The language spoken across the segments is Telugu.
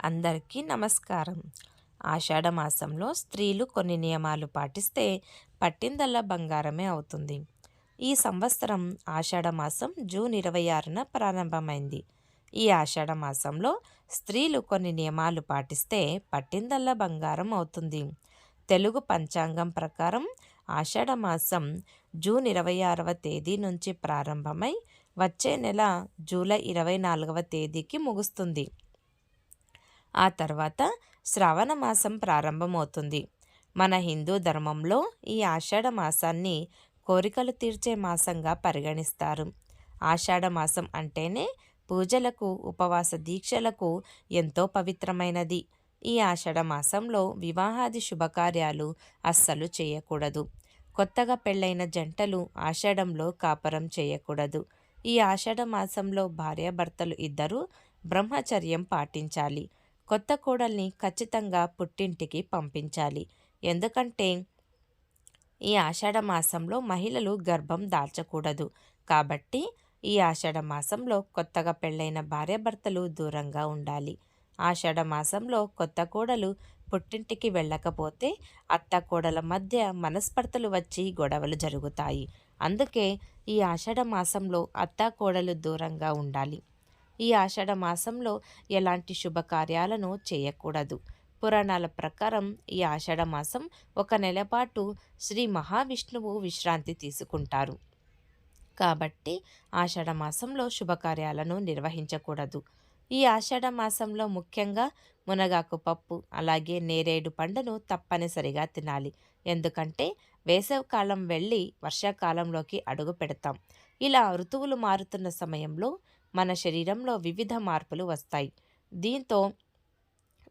అందరికీ నమస్కారం. ఆషాఢ మాసంలో స్త్రీలు కొన్ని నియమాలు పాటిస్తే పట్టిందల్లా బంగారమే అవుతుంది. ఈ సంవత్సరం ఆషాఢ మాసం జూన్ ఇరవై ఆరున ప్రారంభమైంది. ఈ ఆషాఢ మాసంలో స్త్రీలు కొన్ని నియమాలు పాటిస్తే పట్టిందల్లా బంగారం అవుతుంది. తెలుగు పంచాంగం ప్రకారం ఆషాఢ మాసం జూన్ ఇరవై ఆరవ తేదీ నుంచి ప్రారంభమై వచ్చే నెల జూలై ఇరవై నాలుగవ తేదీకి ముగుస్తుంది. ఆ తర్వాత శ్రావణ మాసం ప్రారంభమవుతుంది. మన హిందూ ధర్మంలో ఈ ఆషాఢ మాసాన్ని కోరికలు తీర్చే మాసంగా పరిగణిస్తారు. ఆషాఢ మాసం అంటేనే పూజలకు ఉపవాస దీక్షలకు ఎంతో పవిత్రమైనది. ఈ ఆషాఢ మాసంలో వివాహాది శుభకార్యాలు అస్సలు చేయకూడదు. కొత్తగా పెళ్ళైన జంటలు ఆషాఢంలో కాపురం చేయకూడదు. ఈ ఆషాఢ మాసంలో భార్యాభర్తలు ఇద్దరూ బ్రహ్మచర్యం పాటించాలి. కొత్త కోడల్ని ఖచ్చితంగా పుట్టింటికి పంపించాలి. ఎందుకంటే ఈ ఆషాఢ మాసంలో మహిళలు గర్భం దాల్చకూడదు. కాబట్టి ఈ ఆషాఢ మాసంలో కొత్తగా పెళ్ళైన భార్యాభర్తలు దూరంగా ఉండాలి. ఆషాఢ మాసంలో కొత్త కోడలు పుట్టింటికి వెళ్ళకపోతే అత్త కోడల మధ్య మనస్పర్తలు వచ్చి గొడవలు జరుగుతాయి. అందుకే ఈ ఆషాఢ మాసంలో అత్త కోడలు దూరంగా ఉండాలి. ఈ ఆషాఢ మాసంలో ఎలాంటి శుభకార్యాలను చేయకూడదు. పురాణాల ప్రకారం ఈ ఆషాఢ మాసం ఒక నెలపాటు శ్రీ మహావిష్ణువు విశ్రాంతి తీసుకుంటారు. కాబట్టి ఆషాఢ మాసంలో శుభకార్యాలను నిర్వహించకూడదు. ఈ ఆషాఢ మాసంలో ముఖ్యంగా మునగాకు పప్పు అలాగే నేరేడు పండును తప్పనిసరిగా తినాలి. ఎందుకంటే వేసవికాలం వెళ్ళి వర్షాకాలంలోకి అడుగు పెడతాం. ఇలా ఋతువులు మారుతున్న సమయంలో మన శరీరంలో వివిధ మార్పులు వస్తాయి. దీంతో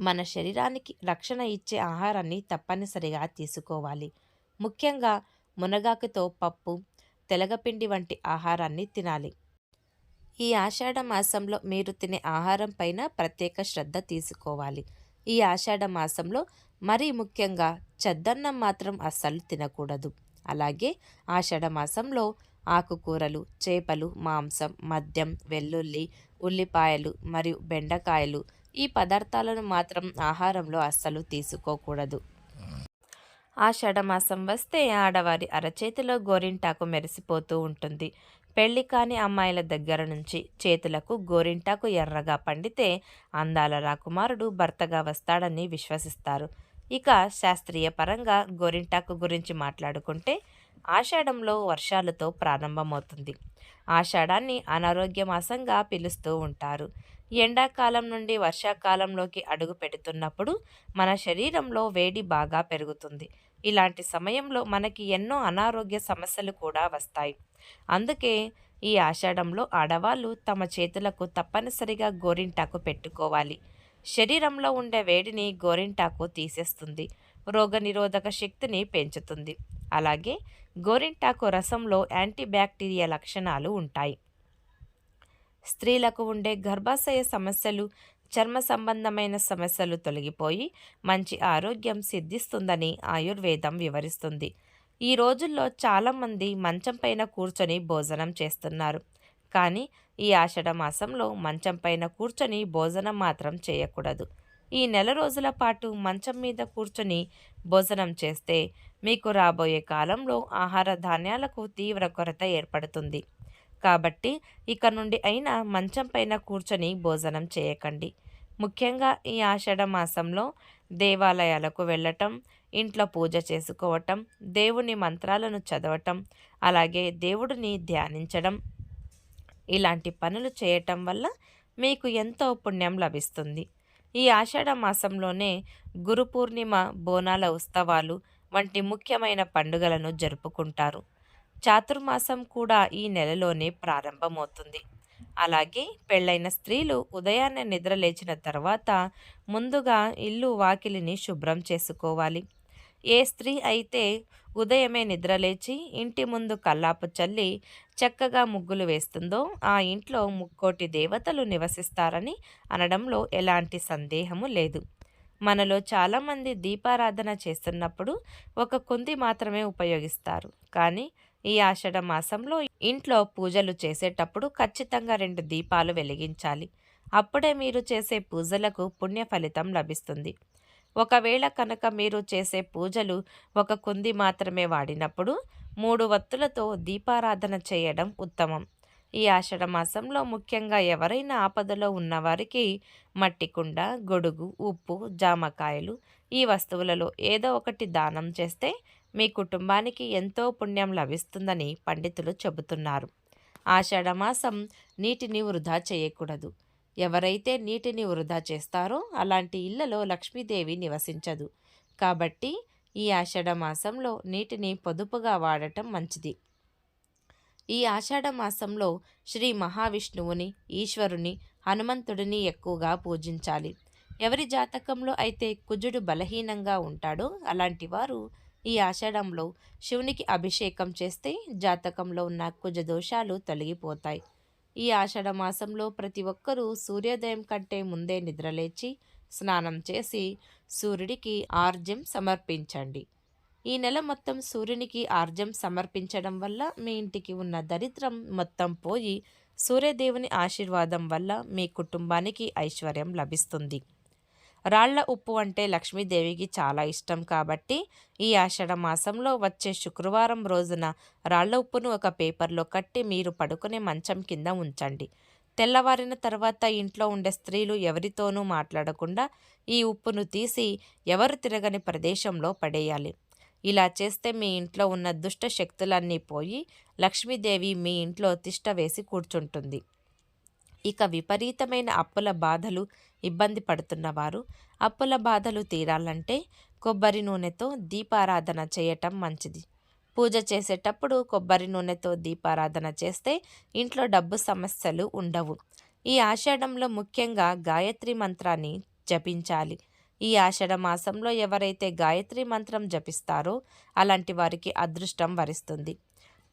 మన శరీరానికి రక్షణ ఇచ్చే ఆహారాన్ని తప్పనిసరిగా తీసుకోవాలి. ముఖ్యంగా మునగాకుతో పప్పు తెలగపిండి వంటి ఆహారాన్ని తినాలి. ఈ ఆషాఢ మాసంలో మీరు తినే ఆహారం పైన ప్రత్యేక శ్రద్ధ తీసుకోవాలి. ఈ ఆషాఢ మాసంలో మరీ ముఖ్యంగా చద్దన్నం మాత్రం అస్సలు తినకూడదు. అలాగే ఆషాఢ మాసంలో ఆకుకూరలు చేపలు మాంసం మద్యం వెల్లుల్లి ఉల్లిపాయలు మరియు బెండకాయలు. ఈ పదార్థాలను మాత్రం ఆహారంలో అస్సలు తీసుకోకూడదు. ఆషాఢమాసం వస్తే ఆడవారి అరచేతిలో గోరింటాకు మెరిసిపోతూ ఉంటుంది. పెళ్ళి కాని అమ్మాయిల దగ్గర నుంచి చేతులకు గోరింటాకు ఎర్రగా పండితే అందాల రాకుమారుడు భర్తగా వస్తాడని విశ్వసిస్తారు. ఇక శాస్త్రీయ పరంగా గోరింటాకు గురించి మాట్లాడుకుంటే ఆషాఢంలో వర్షాలతో ప్రారంభమవుతుంది. ఆషాఢాన్ని అనారోగ్య మాసంగా పిలుస్తూ ఉంటారు. ఎండాకాలం నుండి వర్షాకాలంలోకి అడుగు పెడుతున్నప్పుడు మన శరీరంలో వేడి బాగా పెరుగుతుంది. ఇలాంటి సమయంలో మనకి ఎన్నో అనారోగ్య సమస్యలు కూడా వస్తాయి. అందుకే ఈ ఆషాఢంలో ఆడవాళ్ళు తమ చేతులకు తప్పనిసరిగా గోరింటాకు పెట్టుకోవాలి. శరీరంలో ఉండే వేడిని గోరింటాకు తీసేస్తుంది. రోగనిరోధక శక్తిని పెంచుతుంది. అలాగే గోరింటాకు రసంలో యాంటీబ్యాక్టీరియా లక్షణాలు ఉంటాయి. స్త్రీలకు ఉండే గర్భాశయ సమస్యలు చర్మ సంబంధమైన సమస్యలు తొలగిపోయి మంచి ఆరోగ్యం సిద్ధిస్తుందని ఆయుర్వేదం వివరిస్తుంది. ఈ రోజుల్లో చాలామంది మంచం పైన కూర్చొని భోజనం చేస్తున్నారు. కానీ ఈ ఆషాఢ మాసంలో మంచం పైన కూర్చొని భోజనం మాత్రం చేయకూడదు. ఈ నెల రోజుల పాటు మంచం మీద కూర్చొని భోజనం చేస్తే మీకు రాబోయే కాలంలో ఆహార ధాన్యాలకు తీవ్ర కొరత ఏర్పడుతుంది. కాబట్టి ఇక నుండి అయినా మంచం పైన కూర్చొని భోజనం చేయకండి. ముఖ్యంగా ఈ ఆషాఢ మాసంలో దేవాలయాలకు వెళ్ళటం ఇంట్లో పూజ చేసుకోవటం దేవుని మంత్రాలను చదవటం అలాగే దేవుడిని ధ్యానించడం ఇలాంటి పనులు చేయటం వల్ల మీకు ఎంతో పుణ్యం లభిస్తుంది. ఈ ఆషాఢ మాసంలోనే గురు పూర్ణిమ బోనాల ఉత్సవాలు వంటి ముఖ్యమైన పండుగలను జరుపుకుంటారు. చాతుర్మాసం కూడా ఈ నెలలోనే ప్రారంభమవుతుంది. అలాగే పెళ్ళైన స్త్రీలు ఉదయాన్నే నిద్రలేచిన తర్వాత ముందుగా ఇల్లు వాకిలిని శుభ్రం చేసుకోవాలి. ఏ స్త్రీ అయితే ఉదయమే నిద్రలేచి ఇంటి ముందు కల్లాపు చల్లి చక్కగా ముగ్గులు వేస్తుందో ఆ ఇంట్లో ముక్కోటి దేవతలు నివసిస్తారని అనడంలో ఎలాంటి సందేహము లేదు. మనలో చాలామంది దీపారాధన చేస్తున్నప్పుడు ఒక కుంది మాత్రమే ఉపయోగిస్తారు. కానీ ఈ ఆషాఢ మాసంలో ఇంట్లో పూజలు చేసేటప్పుడు ఖచ్చితంగా రెండు దీపాలు వెలిగించాలి. అప్పుడే మీరు చేసే పూజలకు పుణ్య ఫలితం లభిస్తుంది. ఒకవేళ కనుక మీరు చేసే పూజలు ఒక కుంది మాత్రమే వాడినప్పుడు మూడు వత్తులతో దీపారాధన చేయడం ఉత్తమం. ఈ ఆషాఢ మాసంలో ముఖ్యంగా ఎవరైనా ఆపదలో ఉన్నవారికి మట్టి కుండ గొడుగు ఉప్పు జామకాయలు ఈ వస్తువులలో ఏదో ఒకటి దానం చేస్తే మీ కుటుంబానికి ఎంతో పుణ్యం లభిస్తుందని పండితులు చెబుతున్నారు. ఆషాఢమాసం నీటిని వృధా చేయకూడదు. ఎవరైతే నీటిని వృధా చేస్తారో అలాంటి ఇళ్ళలో లక్ష్మీదేవి నివసించదు. కాబట్టి ఈ ఆషాఢ మాసంలో నీటిని పొదుపుగా వాడటం మంచిది. ఈ ఆషాఢ మాసంలో శ్రీ మహావిష్ణువుని ఈశ్వరుని హనుమంతుడిని ఎక్కువగా పూజించాలి. ఎవరి జాతకంలో అయితే కుజుడు బలహీనంగా ఉంటాడో అలాంటి వారు ఈ ఆషాఢంలో శివునికి అభిషేకం చేస్తే జాతకంలో ఉన్న కుజ దోషాలు తొలగిపోతాయి. ఈ ఆషాఢ మాసంలో ప్రతి ఒక్కరూ సూర్యోదయం కంటే ముందే నిద్రలేచి స్నానం చేసి సూర్యుడికి ఆర్జ్యం సమర్పించండి. ఈ నెల మొత్తం సూర్యునికి ఆర్జ్యం సమర్పించడం వల్ల మీ ఇంటికి ఉన్న దరిద్రం మొత్తం పోయి సూర్యదేవుని ఆశీర్వాదం వల్ల మీ కుటుంబానికి ఐశ్వర్యం లభిస్తుంది. రాళ్ళ ఉప్పు అంటే లక్ష్మీదేవికి చాలా ఇష్టం కాబట్టి ఈ ఆషాఢ మాసంలో వచ్చే శుక్రవారం రోజున రాళ్ళ ఉప్పును ఒక పేపర్లో కట్టి మీరు పడుకునే మంచం కింద ఉంచండి. తెల్లవారిన తర్వాత ఇంట్లో ఉండే స్త్రీలు ఎవరితోనూ మాట్లాడకుండా ఈ ఉప్పును తీసి ఎవరు తిరగని ప్రదేశంలో పడేయాలి. ఇలా చేస్తే మీ ఇంట్లో ఉన్న దుష్ట శక్తులన్నీ పోయి లక్ష్మీదేవి మీ ఇంట్లో తిష్ట వేసి కూర్చుంటుంది. ఇక విపరీతమైన అప్పుల బాధలు ఇబ్బంది పడుతున్నవారు అప్పుల బాధలు తీరాలంటే కొబ్బరి నూనెతో దీపారాధన చేయటం మంచిది. పూజ చేసేటప్పుడు కొబ్బరి నూనెతో దీపారాధన చేస్తే ఇంట్లో డబ్బు సమస్యలు ఉండవు. ఈ ఆషాఢంలో ముఖ్యంగా గాయత్రి మంత్రాన్ని జపించాలి. ఈ ఆషాఢ మాసంలో ఎవరైతే గాయత్రి మంత్రం జపిస్తారో అలాంటి వారికి అదృష్టం వరిస్తుంది.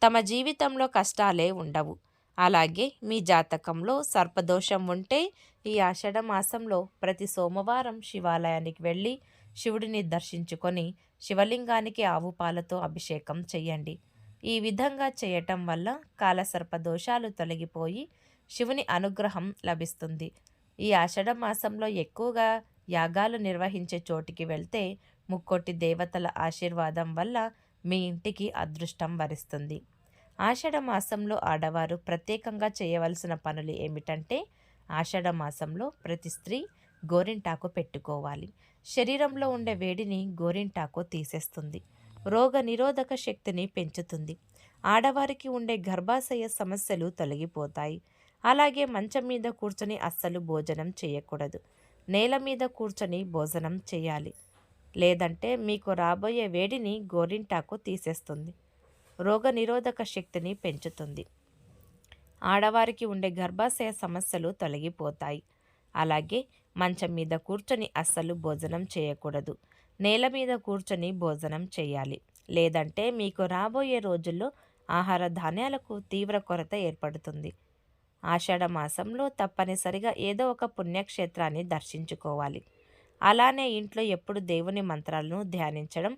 తమ జీవితంలో కష్టాలే ఉండవు. అలాగే మీ జాతకంలో సర్పదోషం ఉంటే ఈ ఆషాఢ మాసంలో ప్రతి సోమవారం శివాలయానికి వెళ్ళి శివుడిని దర్శించుకొని శివలింగానికి ఆవు పాలతో అభిషేకం చేయండి ఈ విధంగా చేయటం వల్ల కాలసర్ప దోషాలు తొలగిపోయి శివుని అనుగ్రహం లభిస్తుంది. ఈ ఆషాఢ మాసంలో ఎక్కువగా యాగాలు నిర్వహించే చోటికి వెళ్తే ముక్కోటి దేవతల ఆశీర్వాదం వల్ల మీ ఇంటికి అదృష్టం వరిస్తుంది. ఆషాఢ మాసంలో ఆడవారు ప్రత్యేకంగా చేయవలసిన పనులు ఏమిటంటే ఆషాఢ మాసంలో ప్రతి స్త్రీ గోరింటాకు పెట్టుకోవాలి. శరీరంలో ఉండే వేడిని గోరింటాకు తీసేస్తుంది. రోగ నిరోధక శక్తిని పెంచుతుంది. ఆడవారికి ఉండే గర్భాశయ సమస్యలు తొలగిపోతాయి. అలాగే మంచం మీద కూర్చొని అస్సలు భోజనం చేయకూడదు. నేల మీద కూర్చొని భోజనం చేయాలి. లేదంటే మీకు రాబోయే వేడిని గోరింటాకు తీసేస్తుంది. రోగనిరోధక శక్తిని పెంచుతుంది. ఆడవారికి ఉండే గర్భాశయ సమస్యలు తొలగిపోతాయి. అలాగే మంచం మీద కూర్చొని అస్సలు భోజనం చేయకూడదు. నేల మీద కూర్చొని భోజనం చేయాలి. లేదంటే మీకు రాబోయే రోజుల్లో ఆహార ధాన్యాలకు తీవ్ర కొరత ఏర్పడుతుంది. ఆషాఢ మాసంలో తప్పనిసరిగా ఏదో ఒక పుణ్యక్షేత్రాన్ని దర్శించుకోవాలి. అలానే ఇంట్లో ఎప్పుడు దేవుని మంత్రాలను ధ్యానించడం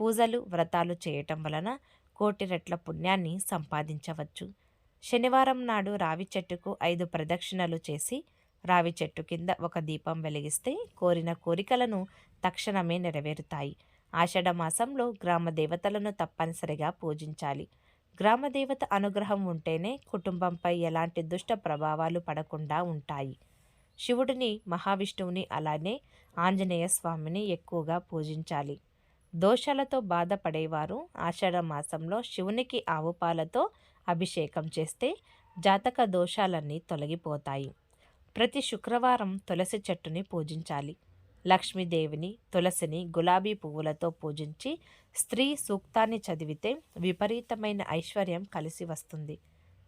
పూజలు వ్రతాలు చేయటం వలన కోటి రెట్ల పుణ్యాన్ని సంపాదించవచ్చు. శనివారం నాడు రావి చెట్టుకు ఐదు ప్రదక్షిణలు చేసి రావి చెట్టు కింద ఒక దీపం వెలిగిస్తే కోరిన కోరికలను తక్షణమే నెరవేరుతాయి. ఆషాఢ మాసంలో గ్రామ దేవతలను తప్పనిసరిగా పూజించాలి. గ్రామదేవత అనుగ్రహం ఉంటేనే కుటుంబంపై ఎలాంటి దుష్ట ప్రభావాలు పడకుండా ఉంటాయి. శివుడిని మహావిష్ణువుని అలానే ఆంజనేయ స్వామిని ఎక్కువగా పూజించాలి. దోషాలతో బాధపడేవారు ఆషాఢ మాసంలో శివునికి ఆవు పాలతో అభిషేకం చేస్తే జాతక దోషాలన్నీ తొలగిపోతాయి. ప్రతి శుక్రవారం తులసి చెట్టుని పూజించాలి. లక్ష్మీదేవిని తులసిని గులాబీ పువ్వులతో పూజించి స్త్రీ సూక్తాన్ని చదివితే విపరీతమైన ఐశ్వర్యం కలిసి వస్తుంది.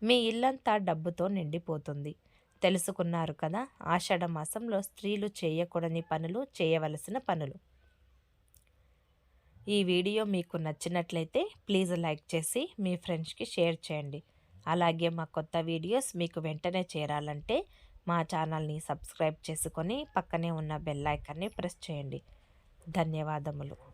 మీ ఇల్లంతా డబ్బుతో నిండిపోతుంది. తెలుసుకున్నారు కదా ఆషాఢ మాసంలో స్త్రీలు చేయకూడని పనులు చేయవలసిన పనులు. ఈ వీడియో మీకు నచ్చినట్లయితే ప్లీజ్ లైక్ చేసి మీ ఫ్రెండ్స్కి షేర్ చేయండి. అలాగే మా కొత్త వీడియోస్ మీకు వెంటనే చేరాలంటే మా ఛానల్ని సబ్స్క్రైబ్ చేసుకొని పక్కనే ఉన్న బెల్ ఐకాన్ని ప్రెస్ చేయండి. ధన్యవాదములు.